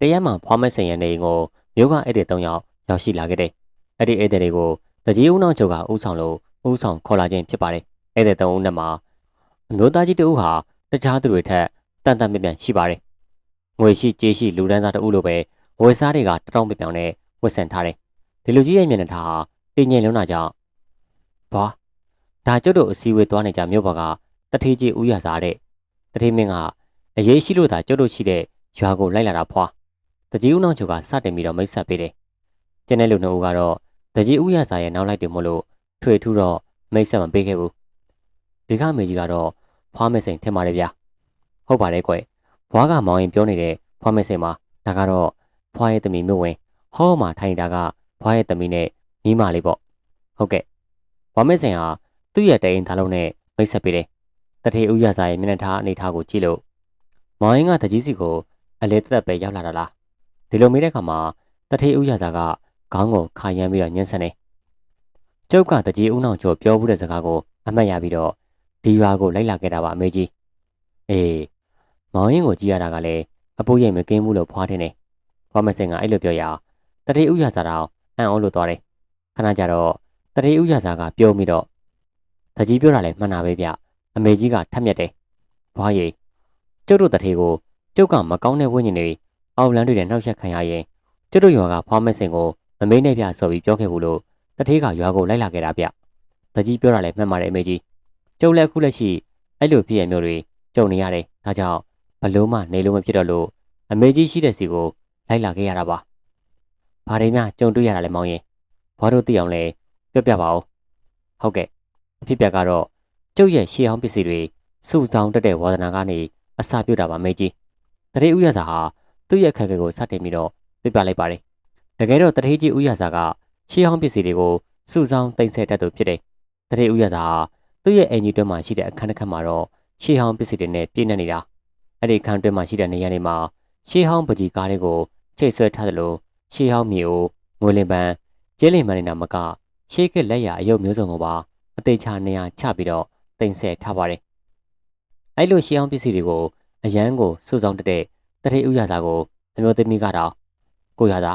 တရက်မှဖွားမစိန်ရဲ့နေအိမ်ကိုမြို့ကဧည့်သည်၃ယောက်ရောက်ရှိလာခဲ့တယ်။အဲ့ဒီဧည့်သည်တွေကိုတကြီးဦးနောက်ချုပ်ကဥဆောင်လို့ဥဆောင်ခေါ်လာခြင်းဖြစ်ပါတယ်။ဧည့်သည်၃ဦးနဲ့မှာအမျိုးသားကြီးတဦးဟာတခြားသူတွေထက်တန်တန်မြပြန်ရှိပါတယ်။ငွေရှိကြေးရှိလူဒန်းစားတဦးလိုပဲဝယ်စားတွေကတတောင်းပြပြောင်နဲ့ဝတ်ဆင်ထားတယ်။ဒီလူကြီးရဲ့မျက်နှာထားဟာတင်းငိမ်လုံးတာကြောင့်ဘာဒါကျုပ်တို့အစည်းအဝေးသွားနေကြမြို့ဘကတထေးကြီးဦးရစားတဲ့တထေးမင်းကအရေးရှိလို့သာကျုပ်တို့ရှိတဲ့ရွာကိုလိုက်လာတာဖွာ တကြီးဦးနောက်ချုပ်ကစတင်ပြီးတော့မိတ်ဆက်ပေးတယ်။ကျန်တဲ့လူနှစ်ဦးကတော့တကြီးဦးရစားရဲ့နောက်လိုက်တယ်မို့လို့ထွေထူးတော့မိတ်ဆက်မပေးခဲ့ဘူး။ဒီကမေကြီးကတော့ဖွားမစိန်ထင်ပါတယ်ဗျာ။ဟုတ်ပါတယ်ကွ။ဘွားကမောင်ရင်ပြောနေတဲ့ဖွားမစိန်မှာဒါကတော့ဖွားရဲ့သမီးမြို့ဝင်ဟောမှာထိုင်နေတာကဖွားရဲ့သမီးနဲ့မိမလေးပေါ့။ဟုတ်ကဲ့။ဘွားမစိန်ဟာသူ့ရဲ့တိန်သားလုံးနဲ့မိတ်ဆက်ပေးတယ်။တထေဦးရစားရဲ့မျက်နှာထားအနေထားကိုကြည့်လို့မောင်ရင်ကတကြီးစီကိုအလဲတက်တက်ပဲရောက်လာတာလား ဒီလိုမေးတဲ့အခါမှာတထေးဦးရစာကခေါင်းကိုခါရမ်းပြီးတော့ညှင်းဆန်တယ်ကျုပ်ကတကြီးဦးနောင်ကျော်ပြောဘူးတဲ့စကားကိုအမှတ်ရပြီးတော့ဒီရွာကိုလိုက်လာခဲ့တာပါအမေကြီးအေးမောင်ရင်ကိုကြည့်ရတာကလည်းအပိုးရိပ်မကင်းဘူးလို့ဖွားထင်တယ်ဖွားမစင်ကအဲ့လိုပြောရတထေးဦးရစာတော့အံ့ဩလို့သွားတယ်ခဏကြတော့တထေးဦးရစာကပြုံးပြီးတော့တကြီးပြောတာလည်းမှန်တာပဲဗျအမေကြီးကထက်မြက်တယ်ဘွားရိပ်ကျုပ်တို့တထေးကိုကျုပ်ကမကောင်းတဲ့ဝိညာဉ်တွေ အောက်လန်းတွေနဲ့နှောက်ယှက်ခံရရင်ကျုပ်တို့ရွာကဖွားမစင်ကိုမမေးနဲ့ပြဆိုပြီးပြောခဲ့ဘူးလို့တထေးကရွာကိုလိုက်လာခဲ့တာဗျ။တကြီးပြောတာလည်းမှန်ပါတယ်အမေကြီး။ကျုပ်လည်းအခုလက်ရှိအဲ့လိုဖြစ်ရမျိုးတွေကြုံနေရတယ်။ဒါကြောင့်ဘလို့မှနေလို့မဖြစ်တော့လို့အမေကြီးရှိတဲ့စီကိုလိုက်လာခဲ့ရတာပါ။ဘာတွေများကြုံတွေ့ရတာလဲမောင်ရင်ဘာတို့သိအောင်လဲပြောပြပါဦး။ဟုတ်ကဲ့အဖြစ်ပြကတော့ကျုပ်ရဲ့ရှေးဟောင်းပစ္စည်းတွေစုဆောင်တက်တဲ့ဝါသနာကနေအစာပြုတ်တာပါမေကြီးတတိဥရစာဟာ သူ့ရဲ့ခက်ခဲကိုစတင်ပြီးတော့ပြပြလိုက်ပါတယ်တကယ်တော့တတိကြီးဥရစာကရှေးဟောင်းပစ္စည်းတွေကိုစုဆောင်တင်ဆက်တတ်သူဖြစ်တယ်တတိဥရစာဟာသူ့ရဲ့အင်ဂျီတွင်းမှာရှိတဲ့အခန်းတစ်ခန်းမှာတော့ရှေးဟောင်းပစ္စည်းတွေနဲ့ပြည့်နေနေတာအဲ့ဒီအခန်းတွင်းမှာရှိတဲ့နေရာတွေမှာရှေးဟောင်းပကြီးကားတွေကိုချိတ်ဆွဲထားသလိုရှေးဟောင်းမြေအိုငွေလင်ပန်းကျဲလင်ပန်းနေတာမကရှေးကလက်ရအယုတ်မျိုးစုံကိုပါအသေးချာနေရာချပြီးတော့တင်ဆက်ထားပါတယ်အဲ့လိုရှေးဟောင်းပစ္စည်းတွေကိုအရန်ကိုစုဆောင်တတဲ့ တထေးဥရစာကိုအမျိုးသမီးကတော့ကိုရစာ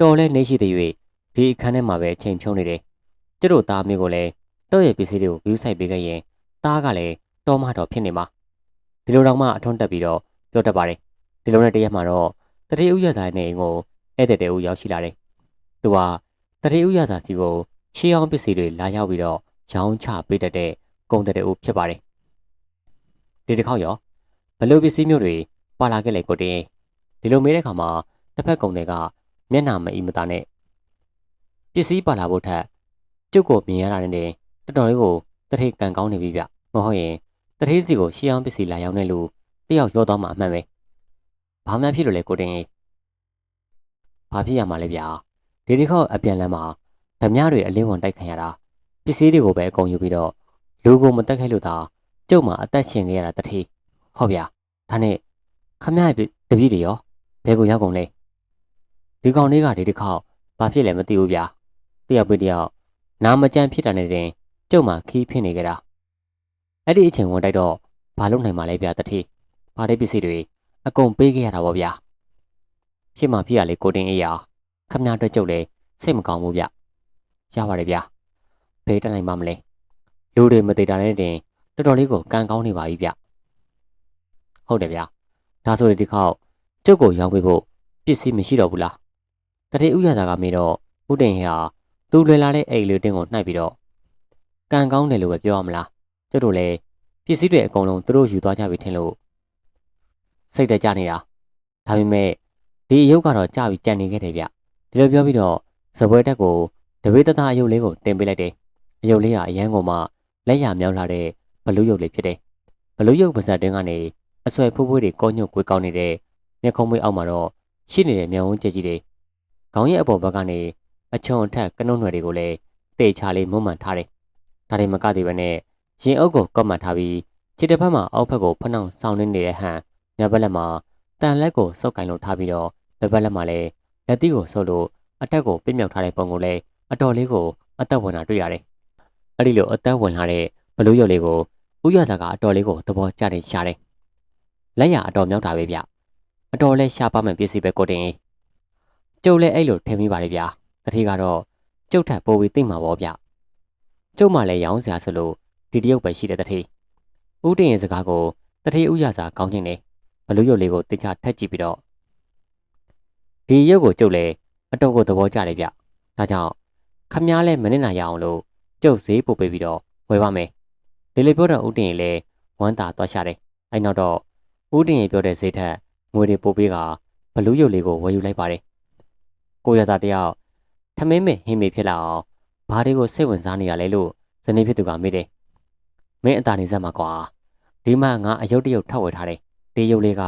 တော်လဲနေရှိတဲ့၍ဒီအခန်းထဲမှာပဲချိန်ဖြုံးနေတယ်ကျတို့သားမျိုးကိုလည်းတော့ရဲ့ပစ္စည်းတွေကိုဂယူးဆိုင်ပေးခဲ့ရင်သားကလည်းတော်မတော်ဖြစ်နေမှာဒီလိုတော့မှအထွန်းတက်ပြီးတော့ပြောတတ်ပါတယ်ဒီလိုနဲ့တရက်မှာတော့တထေးဥရစာနဲ့အိမ်ကိုဧည့်သည်တဲဦးရောက်ရှိလာတယ်သူကတထေးဥရစာစီကိုရှေးအောင်ပစ္စည်းတွေလာရောက်ပြီးတော့ရောင်းချပေးတတ်တဲ့ကုန်တဲ့ဦးဖြစ်ပါတယ်ဒီတစ်ခေါက်ရောဘလို့ပစ္စည်းမျိုးတွေ ပါလာခဲ့လေကိုတင်ဒီလိုမေးတဲ့ခါမှာတစ်ဖက်ကုံတွေကမျက်နှာမအီမသားနဲ့ပစ္စည်းပါလာဖို့ထက်ကျုပ်ကိုမြင်ရတာနဲ့တော်တော်လေးကိုတထိတ်ကန်ကောင်းနေပြီဗျမဟုတ်ရင်တထိတ်စီကိုရှေးအောင်ပစ္စည်းလာရောက်နေလို့တယောက်ရောသွားမှအမှန်ပဲဘာမှဖြစ်လို့လဲကိုတင်ဘာဖြစ်ရမှာလဲဗျာဒီဒီခေါက်အပြန်လမ်းမှာဓမြတွေအလင်းဝင်တိုက်ခံရတာပစ္စည်းတွေကိုပဲအကုန်ယူပြီးတော့လူကိုမတက်ခဲ့လို့သာကျုပ်မှာအသက်ရှင်ခဲ့ရတာတထိတ်ဟုတ်ဗျာဒါနဲ့ ခမရတပည့်တွေရောဘယ်ကိုရောက်ကုန်လဲဒီကောင်လေးကဒီတစ်ခေါက်ဘာဖြစ်လဲမသိဘူးဗျာတယောက်ပြီးတယောက်နာမကြမ်းဖြစ်တာနဲ့တင်ကျုပ်မှာခီးဖြစ်နေကြတာအဲ့ဒီအချိန်ဝင်တိုက်တော့ဘာလုပ်နိုင်မှာလဲဗျာတတိဘာတဲ့ပစ္စည်းတွေအကုန်ပေးခဲ့ရတာပေါ့ဗျာဖြစ်မှဖြစ်ရလေကိုတင်အေးရခမရအတွက်ကျုပ်လဲစိတ်မကောင်းဘူးဗျရပါတယ်ဗျာဘယ်တက်နိုင်မှမလဲလူတွေမသေးတာနဲ့တင်တော်တော်လေးကိုကံကောင်းနေပါပြီဗျဟုတ်တယ်ဗျာ ဒါဆိုရင်ဒီခေါက်ကျုပ်ကိုရောင်းပေးဖို့ပစ္စည်းမရှိတော့ဘူးလားတတိဥရသာကမေးတော့ဥတင်ဟဟာသူလွယ်လာတဲ့အိတ်လေးတင်းကိုနှိုက်ပြီးတော့ကံကောင်းတယ်လို့ပဲပြောရမလားကျုပ်တို့လည်းပစ္စည်းတွေအကုန်လုံးသူတို့ယူသွားကြပြီထင်လို့စိတ်တကြနေတာဒါပေမဲ့ဒီအယုတ်ကတော့ကြပြီးကြံနေခဲ့တယ်ဗျဒီလိုပြောပြီးတော့ဇပွဲတက်ကိုတပေတသားအယုတ်လေးကိုတင်ပေးလိုက်တယ်အယုတ်လေးကအရန်ကုန်မှလက်ရမြောက်လာတဲ့ဘလူးယုတ်လေးဖြစ်တယ်ဘလူးယုတ်ပါဇက်တွင်းကနေ အဆွဲဖိုးဖွေးတွေကောညွတ်ကွေးကောင်းနေတဲ့မျက်ခုံးမွေးအောက်မှာတော့ရှိနေတဲ့မျက်ဝန်းကျကြီးတွေခေါင်းရဲ့အပေါ်ဘက်ကနေအချုံအထက်ကနုံးနွယ်တွေကိုလည်းတေချာလေးမွမ်းမံထားတယ်။ဒါတွေမကသေးပဲနဲ့ရင်အုပ်ကိုကော့မှတ်ထားပြီးခြေတစ်ဖက်မှာအောက်ဖက်ကိုဖနှောင်ဆောင်နေနေတဲ့ဟန်ညဘက်လက်မှာတန်လက်ကိုစုပ်ကင်လို့ထားပြီးတော့ဘက်ဘက်လက်မှာလည်းလက်သီးကိုဆုပ်လို့အတက်ကိုပြစ်မြောက်ထားတဲ့ပုံကိုလည်းအတော်လေးကိုအသက်ဝင်တာတွေ့ရတယ်။အဲ့ဒီလိုအသက်ဝင်လာတဲ့ဘလူးရုပ်လေးကိုဥရသာကအတော်လေးကိုသဘောကျတယ်ရှာတယ် လက်ရအတော်မြောက်တာပဲဗျအတော်လဲရှားပါမယ်ပစ္စည်းပဲကိုတင်ကျုပ်လည်းအဲ့လိုထင်မိပါတယ်ဗျာတတိကတော့ကျုပ်ထက်ပိုပြီးသိမှာပေါ့ဗျကျုပ်မှလည်းရောင်းစရာဆိုလို့ဒီတရုပ်ပဲရှိတဲ့တတိဦးတင်ရဲ့စကားကိုတတိဥရစာကောင်းခြင်းနဲ့ဘလူးရုပ်လေးကိုတင်ချထက်ကြည့်ပြီးတော့ဒီရုပ်ကိုကျုပ်လည်းအတော်ကိုသဘောကျတယ်ဗျဒါကြောင့်ခမားလဲမနစ်နာရအောင်လို့ကျုပ်ဈေးပို့ပေးပြီးတော့ဝယ်ပါမယ်ဒီလိုပြောတော့ဦးတင်ရဲ့လည်းဝမ်းသာသွားရှာတယ်အဲ့နောက်တော့ ဦးတင်ရဲ့ပြောတဲ့ဈေးထက်ငွေတွေပို့ပေးကဘလူးရုပ်လေးကိုဝယ်ယူလိုက်ပါတယ်ကိုရသားတယောက်ထမင်းမဲ့ဟင်းမေဖြစ်လာအောင်ဘာတွေကိုစိတ်ဝင်စားနေရလဲလို့ဇနီးဖြစ်သူကမေးတယ်မင်းအတာနေစက်မှာကွာဒီမှာငါအယုတ်တရုတ်ထောက်ဝယ်ထားတယ်ဒီရုပ်လေးက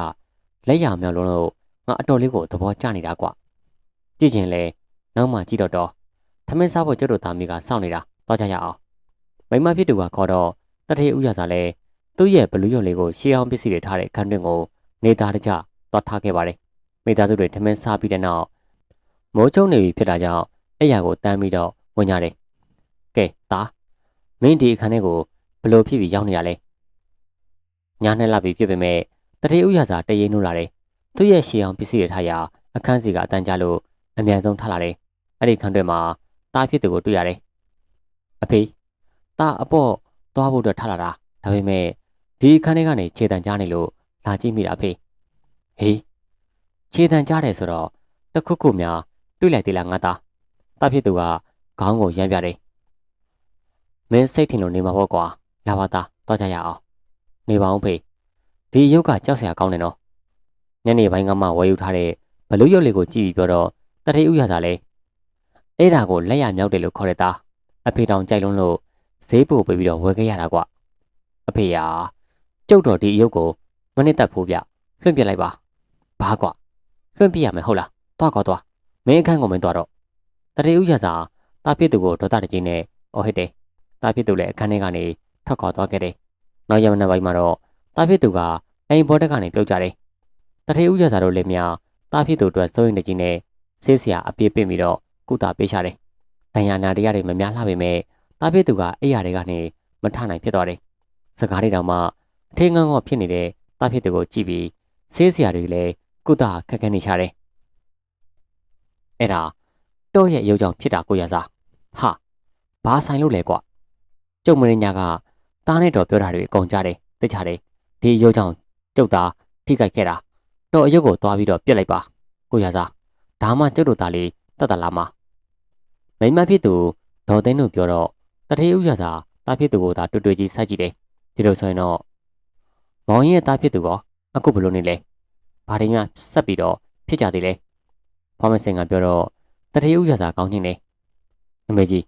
လက်ရမြောက်လုံးလို့ငါအတော်လေးကိုသဘောကျနေတာကွကြည့်ချင်လဲနောက်မှကြည့်တော့တော့ထမင်းစားဖို့ကျွတ်တို့သားမိကစောင့်နေတာတော့ကြရအောင်မိမဖြစ်သူကခေါ်တော့တထေးဥရစာလဲ သူ့ရဲ့ဘလူးရုံလေးကိုရှေးအောင်ပစ္စည်းတွေထားတဲ့ခန်းတွင်ကိုနေသားတကြသွားထားခဲ့ပါတယ်မိသားစုတွေထမင်းစားပြီးတဲ့နောက်မိုးချုံနေပြီဖြစ်တာကြောင့်အဲ့ရကိုတန်းပြီးတော့ဝင်ကြတယ်ကဲသားမင်းဒီအခန်းထဲကိုဘလို့ဖြစ်ပြီးရောက်နေရလဲညာနဲ့လာပြီးဖြစ်ပေမဲ့တထေးဥရစာတရင်နိုးလာတယ်သူ့ရဲ့ရှေးအောင်ပစ္စည်းတွေထားရာအခန်းစီကအတန်းကြလို့အမြန်ဆုံးထားလာတယ်အဲ့ဒီခန်းတွင်မှာတားဖြစ်သူကိုတွေ့ရတယ်အဖေတားအပေါ့သွားဖို့အတွက်ထားလာတာဒါပေမဲ့ ဒီခန်းထဲကနေခြေတံကြားနေလို့လာကြည့်မိတာအဖေဟေးခြေတံကြားတယ်ဆိုတော့တခုခုများတွေ့လိုက်သေးလားငါသားတားဖြစ်သူကခေါင်းကိုရမ်းပြတယ်မင်းစိတ်ထင်လို့နေမှာပေါ့ကွာလာပါသားတော့ကြရအောင်နေပါအောင်ဖေဒီရုပ်ကကြောက်စရာကောင်းတယ်နော်ညနေပိုင်းကမှဝယ်ယူထားတဲ့ဘလူးရုပ်လေးကိုကြည့်ပြီးပြောတော့တတိဥရသာလဲအဲ့ဒါကိုလက်ရမြောက်တယ်လို့ခေါ်တဲ့သားအဖေတောင်ကြိုက်လုံးလို့ဈေးပို့ပေးပြီးတော့ဝယ်ခဲ့ရတာကွအဖေရာ ကျုပ်တော်ဒီအယုတ်ကိုမနစ်သက်ဖို့ဗျလွှင့်ပြလိုက်ပါဘာကွလွှင့်ပြရမယ်ဟုတ်လားသွားကောသွားမင်းအခန်းကိုမင်းသွားတော့တတိဥရသာတာပြစ်သူကိုဒေါသတကြီးနဲ့အော်ဟစ်တယ်တာပြစ်သူလည်းအခန်းထဲကနေထွက်ခွာသွားခဲ့တယ်နောက်ရမနက်ပိုင်းမှာတော့တာပြစ်သူကအိမ်ဘောတက်ကနေပြုတ်ကြတယ်တတိဥရသာတို့လည်းများတာပြစ်သူအတွက်စိုးရိမ်နေကြီးနဲ့ဆေးဆရာအပြစ်ပင့်ပြီးတော့ကုသပေးရှာတယ်။ဒဏ်ရာနာတရားတွေမများလှပေမဲ့တားပြည့်သူကအဲ့ရတွေကနေမထနိုင်ဖြစ်သွားတယ်။စကားတွေတောင်မှ အထင်းငန်းငေါဖြစ်နေတဲ့တားပြည့်သူကိုကြည့်ပြီးဆေးဆရာတွေလည်းကုသခက်ခဲနေရှာတယ်။အဲ့ဒါတော့ရဲ့ရုပ်ကြောင့်ဖြစ်တာကိုရစား။ဟာဘာဆိုင်လို့လဲကွ။ကျုပ်မင်းညာကတားနဲ့တော့ပြောတာတွေအကုန်ကြတယ်သိချတယ်။ဒီရုပ်ကြောင့်ကျုပ်သားထိခိုက်ခဲ့တာတော့အရုပ်ကိုသွားပြီးတော့ပြစ်လိုက်ပါကိုရစား။ဒါမှကျုပ်တို့သားလေးတတ်တလားမမိမဖြစ်သူဒေါ်သိန်းတို့ပြောတော့တထေးဥရစာတားဖြစ်သူကိုသာတွေ့တွေ့ကြီးစိုက်ကြည့်တယ်ဒီလိုဆိုရင်တော့ မောင်ရင်ရဲ့တားဖြစ်သူကအခုဘလို့နေလဲဘာတွေများဆက်ပြီးတော့ဖြစ်ကြသေးလဲဖော်မစင်ကပြောတော့တထေးဥရစာကောင်းချင်းနေအမေကြီး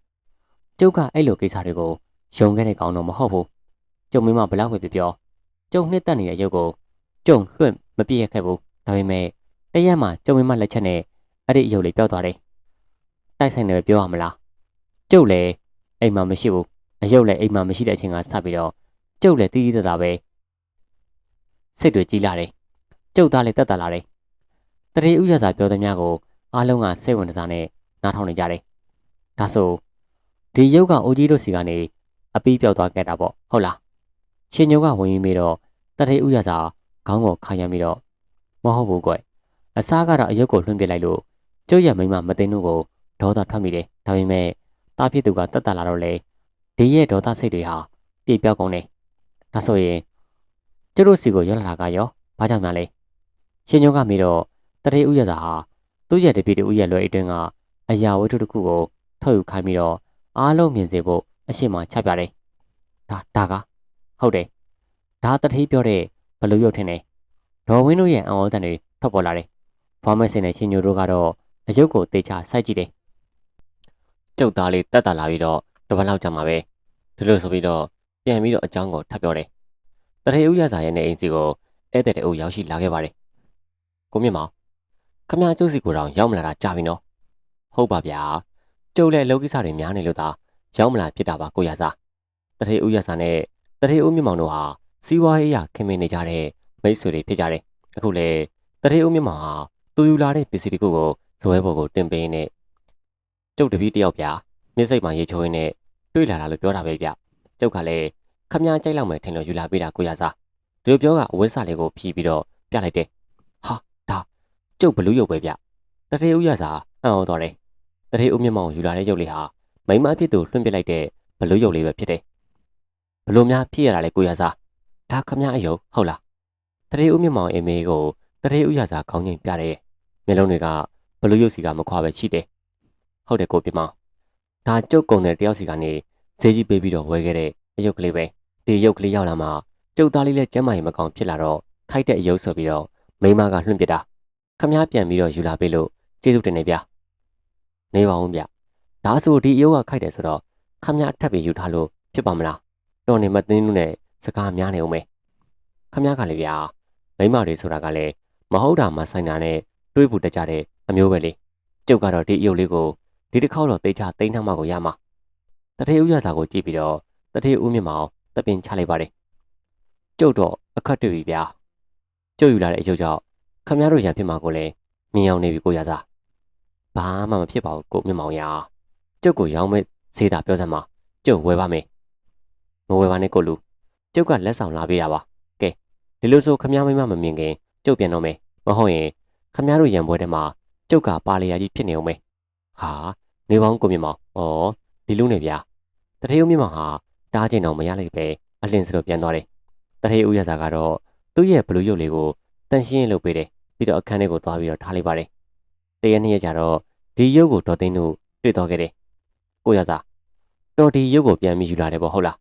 ကျုပ်ကအဲ့လိုကိစ္စတွေကိုယုံခဲ့တဲ့ကောင်တော့မဟုတ်ဘူးကျုံမင်းမဘလောက်ပဲပြောပြောကျုံနှစ်သက်နေတဲ့ရုပ်ကိုကျုံလွှင့်မပြည့်ရခဲ့ဘူးဒါပေမဲ့တရက်မှကျုံမင်းမလက်ချက်နဲ့အဲ့ဒီအယုတ်လေးပျောက်သွားတယ်တိုက်ဆိုင်တယ်ပြောရမလားကျုပ်လည်းအိမ်မှာမရှိဘူးအယုတ်လည်းအိမ်မှာမရှိတဲ့အချိန်ကစပြီးတော့ကျုပ်လည်းတီးတီးတသာပဲ စစ်တွေကြီးလာတယ်ကျုပ်သားလည်းတက်တက်လာတယ်တရေဥရစာပြောသမျှကိုအားလုံးကစိတ်ဝင်စားနဲ့နားထောင်နေကြတယ်ဒါဆိုဒီရုပ်ကအိုကြီးတို့စီကနေအပီးပြောက်သွားခဲ့တာပေါ့ဟုတ်လားရှင်ညိုကဝင်ပြီးပြီးတော့တရေဥရစာခေါင်းကိုခါရမ်းပြီးတော့မဟုတ်ဘူးကွအစားကတော့အယုတ်ကိုလွှင့်ပစ်လိုက်လို့ကျုပ်ရဲ့မိမမသိန်းတို့ကိုဒေါသထွက်မိတယ်ဒါပေမဲ့တားဖြစ်သူကတက်တက်လာတော့လေဒီရဲ့ဒေါသစိတ်တွေဟာပြေပြောက်ကုန်တယ်ဒါဆိုရင် ကျုပ်တို့စီကိုရောက်လာတာကရောဘာကြောင့်များလဲရှင်ညိုကမေးတော့တရေဥရသာဟာသူ့ရဲ့တပည့်တူရဲ့လွယ်အတွင်းကအရာဝတ္ထုတစ်ခုကိုထုတ်ယူခိုင်းပြီးတော့အားလုံးမြင်စေဖို့အရှိမချပြတယ်ဒါဒါကဟုတ်တယ်ဒါတတိပြောတဲ့ဘလူရုပ်ထင်တယ်ဒေါ်ဝင်းတို့ရဲ့အံဩတန်တွေထွက်ပေါ်လာတယ်ဖော်မက်စင်နဲ့ရှင်ညိုတို့ကတော့အယုတ်ကိုတေချာစိုက်ကြည့်တယ်ကျုပ်သားလေးတက်တာလာပြီးတော့တပတ်လောက်ကြာမှာပဲဒီလိုဆိုပြီးတော့ပြန်ပြီးတော့အကြောင်းကိုထပ်ပြောတယ် တထေဦးရစာရဲ့နေအိမ်စီကိုဧည့်သည်တအုပ်ရောက်ရှိလာခဲ့ပါတယ်ကိုမြင့်မောင်ခမကျုပ်စီကိုတော့ရောက်မလာတာကြာပြီနော်ဟုတ်ပါဗျာကျုပ်လည်းအလုပ်ကိစ္စတွေများနေလို့သာရောက်မလာဖြစ်တာပါကိုရစာတထေဦးရစာနဲ့တထေဦးမြင့်မောင်တို့ဟာစီးပွားရေးအရာခင်မင်နေကြတဲ့မိတ်ဆွေတွေဖြစ်ကြတယ်အခုလေတထေဦးမြင့်မောင်ဟာသူယူလာတဲ့ပစ္စည်းတခုကိုဇွဲဘော်ကိုတင်ပေးနေကျုပ်တပည့်တယောက်ဗျာမျက်စိတ်မှာရေချိုးရင်းနဲ့တွေ့လာတာလို့ပြောတာပဲဗျကျုပ်ကလည်း ခမ ्या ကြိုက်လောက်မယ်ထင်လို့ယူလာပေးတာကိုရစားဒီလိုပြောကအဝတ်စားလေးကိုဖြီးပြီးတော့ပြလိုက်တယ်ဟာဒါကျုပ်ဘလူးရုပ်ပဲဗျတထေးဦးရစာအံ့ဩတော်တယ်တထေးဦးမျက်မှောင်ယူလာတဲ့ရုပ်လေးဟာမိမအဖြစ်သူလွှင့်ပစ်လိုက်တဲ့ဘလူးရုပ်လေးပဲဖြစ်တယ်ဘလို့များဖြစ်ရတာလဲကိုရစာဒါခမည်းအယုံဟုတ်လားတထေးဦးမျက်မှောင်အမေကိုတထေးဦးရစာခေါင်းငိမ်ပြတယ်မျက်လုံးတွေကဘလူးရုပ်စီကမခွာပဲရှိတယ်ဟုတ်တယ်ကိုပြမောင်ဒါကျုပ်ကုံတဲ့တယောက်စီကနေဈေးကြီးပေးပြီးတော့ဝယ်ခဲ့တဲ့အယုတ်ကလေးပဲ ဒီရုပ်ကလေးရောက်လာမှကျုပ်သားလေးလည်းကျမ်းမာရင်မကောင်းဖြစ်လာတော့ခိုက်တဲ့အယုတ်ဆိုပြီးတော့မိမကလွှင့်ပစ်တာခမားပြန်ပြီးတော့ယူလာပေးလို့ကျေးဇူးတင်နေဗျနေပါဦးဗျဒါဆိုဒီအယုတ်ကခိုက်တယ်ဆိုတော့ခမားထပ်ပြီးယူထားလို့ဖြစ်ပါမလားတော်နေမသိန်းနုနဲ့စကားများနေအောင်မယ်ခမားကလည်းဗျာမိမတွေဆိုတာကလည်းမဟုတ်တာမဆိုင်တာနဲ့တွေးဖို့တကြတဲ့အမျိုးပဲလေကျုပ်ကတော့ဒီအယုတ်လေးကိုဒီတစ်ခေါက်တော့တေချာတိန်းထားမှကိုရမှာတထေးဥရစာကိုကြည့်ပြီးတော့တထေးဦးမြင့်မောင် တပင်ချလိုက်ပါတယ်ကျုပ်တော့အခက်တွေ့ပြီဗျာကျုပ်ယူလာတဲ့အယုတ်ကြောင့်ခမရတို့ရန်ဖြစ်မှာကိုလည်းမြင်အောင်နေပြီကိုရစာဘာမှမဖြစ်ပါဘူးကိုမြင့်မောင်ရာကျုပ်ကိုရောင်းမဲ့စေးတာပြောစမ်းပါကျုပ်ဝယ်ပါမယ်မဝယ်ပါနဲ့ကိုလူကျုပ်ကလက်ဆောင်လာပေးတာပါကဲဒီလိုဆိုခမရမိမမမြင်ခင်ကျုပ်ပြန်တော့မယ်မဟုတ်ရင်ခမရတို့ရန်ပွဲထဲမှာကျုပ်ကပါလျာကြီးဖြစ်နေအောင်မယ်ဟာနေပေါင်းကိုမြင့်မောင်ဩဒီလူနေဗျာတထေးဦးမြင့်မောင်ဟာ တားကျင်တော့မရလိုက်ပဲအလင်းစလို့ပြန်သွားတယ်တထေးဦးရစာကတော့သူ့ရဲ့ဘလူးရုပ်လေးကိုတန်ရှင်းလုပ်ပေးတယ်ပြီးတော့အခန်းထဲကိုသွားပြီးတော့ထားလိုက်ပါတယ်တရက်နှစ်ရက်ကြာတော့ဒီရုပ်ကိုတော်သိန်းတို့တွေ့တော့ခဲ့တယ်ကိုရစာတော်ဒီရုပ်ကိုပြန်ပြီးယူလာတယ်ပေါ့ဟုတ်လား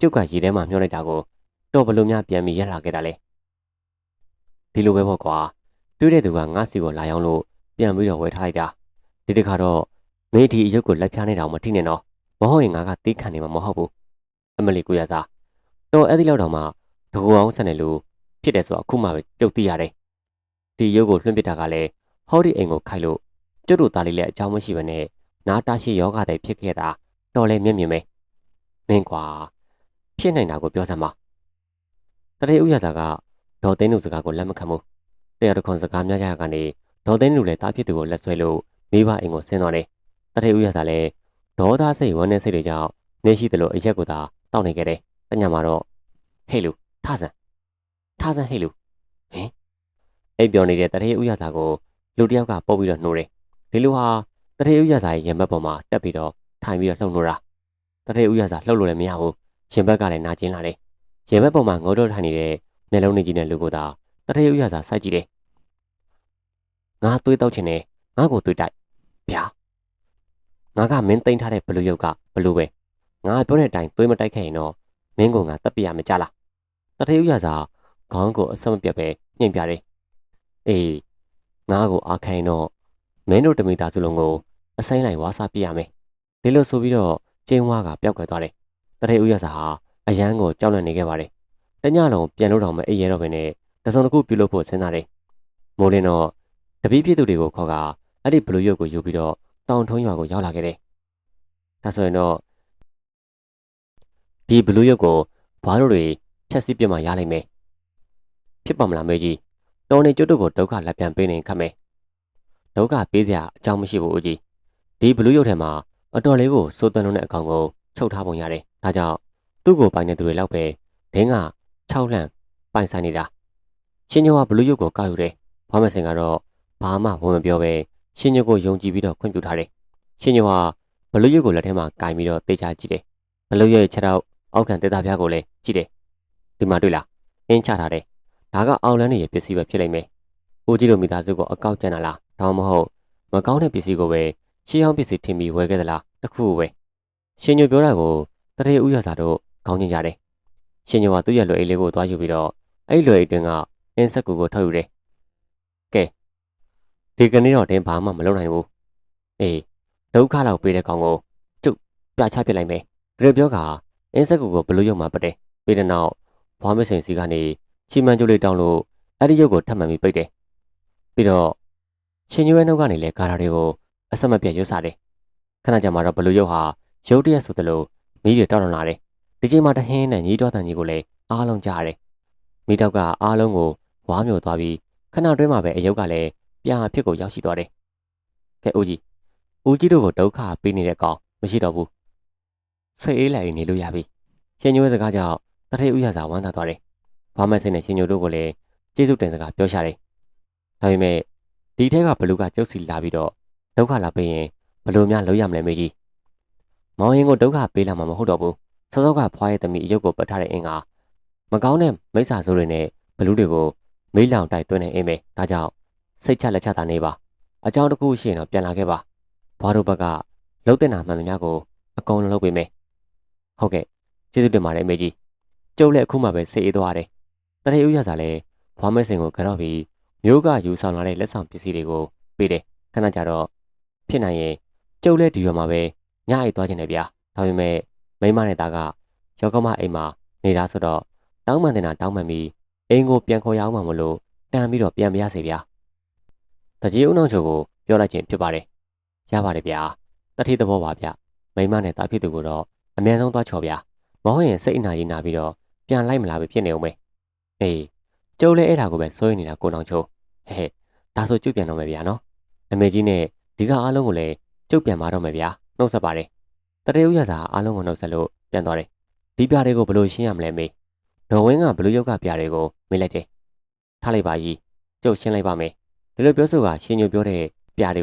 ကျုပ်ကရေထဲမှာမျောလိုက်တာကိုတော်ဘလို့များပြန်ပြီးရက်လာခဲ့တာလေဒီလိုပဲပေါ့ကွာတွေ့တဲ့သူကငါ့စီကိုလာရောက်လို့ပြန်ပြီးတော့ဝယ်ထားလိုက်တာဒီတစ်ခါတော့မင်းဒီအရုပ်ကိုလက်ဖြားနေတာမထိနဲ့နော်မဟုတ်ရင်ငါကတီးခံနေမှာမဟုတ်ဘူးအ မလီကိုရစားတော့အဲ့ဒီလောက်တော့မှတကူအောင်ဆက်နေလို့ဖြစ်တယ်ဆိုတော့အခုမှပဲကြုတ်သိရတယ်ဒီရုပ်ကိုလွှင့်ပစ်တာကလည်းဟောဒီအိမ်ကိုခိုက်လို့ကျုပ်တို့သားလေးလည်းအကြောင်းမရှိဘဲနဲ့နားတာရှိယောဂတဲ့ဖြစ်ခဲ့တာတော်လဲမျက်မြင်ပဲမင်းကွာဖြစ်နိုင်တာကိုပြောစမ်းပါတရေဥရစာကဒေါ်သိန်းတို့စကားကိုလက်မခံဘူးတရားတခွန်စကားများကြကနေဒေါ်သိန်းတို့လည်းတားဖြစ်သူကိုလက်ဆွဲလို့မိဘအိမ်ကိုဆင်းသွားတယ်တရေဥရစာလည်းဒေါသစိတ်ဝမ်းနဲ့စိတ်တွေကြောင့်နေရှိတယ်လို့အရက်ကိုသာ တောက်နေခဲ့တယ်တညမှာတော့ဟေးလူထဆန်ထဆန်ဟေးလူဟင်အိပ်ပျော်နေတဲ့တရေဥရစာကိုလူတယောက်ကပုတ်ပြီးတော့နှိုးတယ်ဒီလူဟာတရေဥရစာရဲ့ရင်ဘတ်ပေါ်မှာတက်ပြီးတော့ထိုင်ပြီးတော့လှုပ်နှိုးတာတရေဥရစာလှုပ်လို့လည်းမရဘူးရင်ဘတ်ကလည်းနာကျင်လာတယ်ရင်ဘတ်ပေါ်မှာငိုတော့ထိုင်နေတဲ့မျက်လုံးနဲ့ကြီးတဲ့လူကိုသာတရေဥရစာစိုက်ကြည့်တယ်ငါသွေးတောက်ချင်တယ်ငါ့ကိုသွေးတိုက်ဗျာငါကမင်းတိန်ထားတဲ့ဘလူးရုပ်ကဘလူးပဲ ငါပြောတဲ့အတိုင်းသွေးမတိုက်ခဲ့ရင်တော့မင်းကငါတပ်ပြရမကြလားတထေးဥရစာခေါင်းကိုအဆက်မပြတ်ပဲညှိပြတယ်အေးငါကိုအားခိုင်းတော့မင်းတို့တမိသားစုလုံးကိုအဆိုင်လိုက်ဝါစာပြရမယ်ဒီလိုဆိုပြီးတော့ကျင်းဝါကပျောက်ကွယ်သွားတယ်တထေးဥရစာဟာအရန်ကိုကြောက်လန့်နေခဲ့ပါတယ်တညလုံးပြန်လို့တော့မအေးရတော့ဘဲနဲ့တစုံတစ်ခုပြုလုပ်ဖို့စဉ်းစားတယ်မိုးလင်းတော့တပည့်ဖြစ်သူတွေကိုခေါ်ကအဲ့ဒီဘလူးရုပ်ကိုယူပြီးတော့တောင်ထုံးရွာကိုရောက်လာခဲ့တယ်ဒါဆိုရင်တော့ ဒီဘလူးရုပ်ကိုဘားတို့တွေဖြတ်စီးပြမှရနိုင်မယ်ဖြစ်ပါမလားမေကြီးတော်နေကျွတ်တို့ကိုဒုက္ခလက်ပြန်ပေးနေခတ်မယ်ဒုက္ခပေးစရာအကြောင်းမရှိဘူးဦးကြီးဒီဘလူးရုပ်ထဲမှာအတော်လေးကိုစိုးသွန်းလုံးတဲ့အကောင်ကိုချုပ်ထားပုံရတယ်ဒါကြောင့်သူ့ကိုပိုင်တဲ့သူတွေလောက်ပဲဒင်းက6လန့်ပိုင်ဆိုင်နေတာချင်းညောကဘလူးရုပ်ကိုကောက်ယူတယ်ဘာမစင်ကတော့ဘာမှဝန်မပြောပဲရှင်ညိုကိုယုံကြည်ပြီးတော့ခွင့်ပြုထားတယ်ရှင်ညိုဟာဘလူးရုပ်ကိုလက်ထဲမှာကင်ပြီးတော့တေချာကြည့်တယ်ဘလူးရုပ်ရဲ့ခြေထောက် အောက်ခံတေတာပြားကိုလည်းကြည့်တယ်ဒီမှာတွေ့လားအင်းချထားတယ်ဒါကအောင်လန်းနေရဲ့ပစ္စည်းပဲဖြစ်လိမ့်မယ်ဦးကြီးတို့မိသားစုကိုအကောက်ကျန်တာလားဒါမှမဟုတ်မကောင်းတဲ့ပစ္စည်းကိုပဲရှေးအောင်ပစ္စည်းထင်ပြီးဝယ်ခဲ့သလားတခုပဲရှင်ညိုပြောတာကိုတရေဥရစာတို့ခေါင်းကျင်ကြတယ်ရှင်ညိုကသူ့ရဲ့လွယ်အိတ်လေးကိုသွားယူပြီးတော့အဲ့လွယ်အိတ်တွင်ကအင်းဆက်ကူကိုထုတ်ယူတယ်ကဲဒီကနေ့တော့တင်းဘာမှမလုပ်နိုင်ဘူးအေးဒုက္ခလောက်ပေးတဲ့ကောင်ကိုကျုပ်ပြချပစ်လိုက်မယ်တရေပြောက အင်းဆက်ကူကိုဘလို့ရုံမှပတဲ့ပြီးတဲ့နောက်ဘွားမစင်စီကနေချီမန်ကျိုးလေးတောင်းလို့အဲ့ဒီရုပ်ကိုထပ်မှန်ပြီးပိတ်တယ်ပြီးတော့ရှင်ညွဲနှုတ်ကနေလဲကာရာတွေကိုအဆက်မပြတ်ရွတ်စားတယ်ခဏကြာမှတော့ဘလူးရုပ်ဟာရုပ်တရက်ဆိုသလိုမိတွေတောက်လွန်လာတယ်ဒီချိန်မှာတဟင်းနဲ့ညီတော်တန်ကြီးကိုလည်းအားလုံးကြားရတယ်မိတောက်ကအားလုံးကိုဝါမျိုးသွားပြီးခဏတွင်းမှာပဲအယုတ်ကလည်းပြာဖြစ်ကိုရောက်ရှိသွားတယ်ကဲဦးကြီးဦးကြီးတို့ကိုဒုက္ခပေးနေတဲ့ကောင်မရှိတော့ဘူး စိတ်အေးလိုက်နေလို့ရပြီရှင်ညိုစကားကြောင့်တထေးဥရစာဝမ်းသာသွားတယ်ဘာမဆင်းနဲ့ရှင်ညိုတို့ကိုလည်းကျေးဇူးတင်စကားပြောရှာတယ်ဒါပေမဲ့ဒီထက်ကဘလူကကျုပ်စီလာပြီးတော့ဒုက္ခလာပေးရင်ဘလို့များလုပ်ရမလဲမေကြီးမောင်ရင်ကိုဒုက္ခပေးလာမှာမဟုတ်တော့ဘူးစောစောကဖွားရဲ့သမီးအယုတ်ကိုပတ်ထားတဲ့အင်ကမကောင်းတဲ့မိစ္ဆာဆိုးတွေနဲ့ဘလူတွေကိုမေးလောင်တိုက်သွင်းနေအိမ်ပဲဒါကြောင့်စိတ်ချလက်ချတာနေပါအကြောင်းတစ်ခုရှိရင်တော့ပြန်လာခဲ့ပါဘွားတို့ဘက်ကလှုပ်တဲ့နာမှန်သမျှကိုအကုန်လုံးလုပ်ပေးမယ် ဟုတ်ကဲ့ကျေးဇူးတင်ပါတယ်မေကြီးကျုပ်လည်းအခုမှပဲစိတ်အေးသွားတယ်တရေဦးရစာလည်းဘွားမဲစင်ကိုကတော့ပြီးမျိုးကယူဆောင်လာတဲ့လက်ဆောင်ပစ္စည်းတွေကိုပေးတယ်ခဏကြတော့ဖြစ်နိုင်ရင်ကျုပ်လည်းဒီရွာမှာပဲညအိတ်သွားခြင်းနဲ့ဗျာဒါပေမဲ့မိမနဲ့သားကရောကမအိမ်မှာနေတာဆိုတော့တောင်းပန်တင်တာတောင်းပန်ပြီးအိမ်ကိုပြန်ခေါ်ရအောင်မှမလို့တန်ပြီးတော့ပြန်မရစေဗျာတကြီးဦးနှောင်ချိုကိုပြောလိုက်ခြင်းဖြစ်ပါတယ်ရပါတယ်ဗျာတတိသဘောပါဗျမိမနဲ့သားဖြစ်သူကိုတော့ အမြန်ဆုံးသွားချော်ဗျာမဟုတ်ရင်စိတ်အနာကြီးနာပြီးတော့ပြန်လိုက်မလာပဲဖြစ်နေအောင်ပဲအေးကျုပ်လည်းအဲ့ဒါကိုပဲစိုးရိမ်နေတာကိုနောင်ချိုဟဲ့ဟဲ့ဒါဆိုကျုပ်ပြန်တော့မယ်ဗျာနော်အမေကြီးနဲ့ဒီကအားလုံးကိုလည်းကျုပ်ပြန်มาတော့မယ်ဗျာနှုတ်ဆက်ပါတယ်တရေဦးရစာအားလုံးကိုနှုတ်ဆက်လို့ပြန်သွားတယ်ဒီပြားတွေကိုဘယ်လိုရှင်းရမလဲမေဒေါ်ဝင်းကဘလူးရုပ်ကပြားတွေကိုမေးလိုက်တယ်ထားလိုက်ပါကြီးကျုပ်ရှင်းလိုက်ပါမယ်ဒီလိုပြောဆိုကရှင်ညိုပြောတဲ့ပြားတွေကို